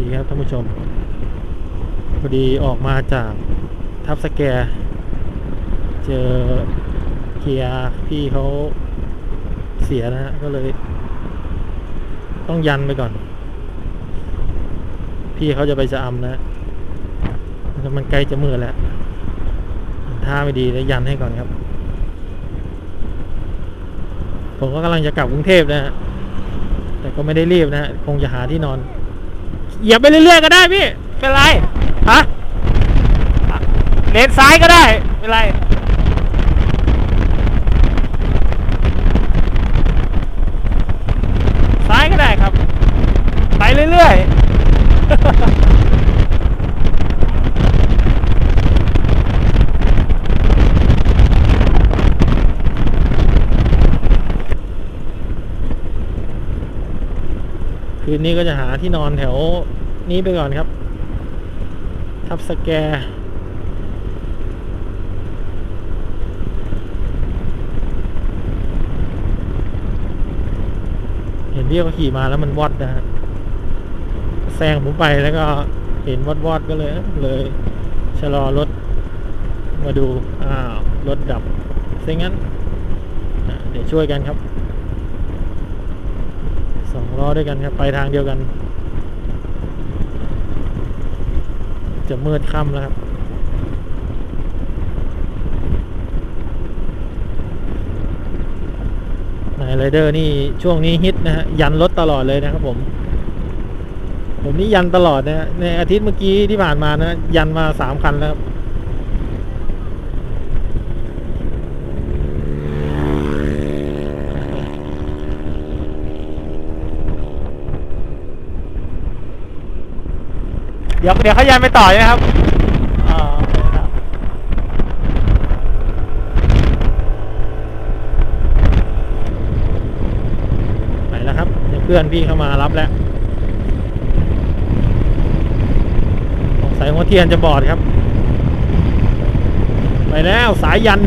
ดีครับท่านผู้ชม พอดีออกมาจากทับสแกเจอเกียร์พี่เขาเสียนะฮะก็เลย ต้องยันไปก่อน พี่เขาจะไปจะอำนะแล้วมันใกล้จะมืดแล้วท่าไม่ดีแล้วยันให้ก่อนครับ ผมก็กำลังจะกลับกรุงเทพนะฮะแต่ก็ไม่ได้รีบนะฮะคงจะหาที่นอน เหยียบไปเรื่อยๆก็ได้พี่ เป็นไร ฮะ เลนซ้ายก็ได้ เป็นไร ซ้ายก็ได้ครับ ไปเรื่อยๆ คืนนี้ก็จะหาที่นอนแถวนี้ไปก่อนครับ ทับสแกร์เห็นพี่เขาขี่มาแล้วมันวอดนะฮะแซงผมไปแล้วก็เห็นวอดวอดๆก็เลย เลยชะลอรถ มาดู อ้าว รถดับเซ็งั้น เดี๋ยวช่วยกันครับ ล้อด้วยกันครับไปทางเดียวกัน จะมืดค่ำแล้วครับนายไรเดอร์นี่ช่วงนี้ฮิตนะฮะยันรถตลอดเลยนะครับผม ผมนี่ยันตลอดนะฮะในอาทิตย์เมื่อกี้ที่ผ่านมานะยันมาสามคันแล้วครับ เดี๋ยวเดี๋ยวเขายันไปต่อนะครับอ่าโอเครับไปแล้วครับเดี๋ยวเพื่อนพี่เข้ามารับแล้วสงสัยหัวเทียนจะบอดครับ ไปแล้วสายยัน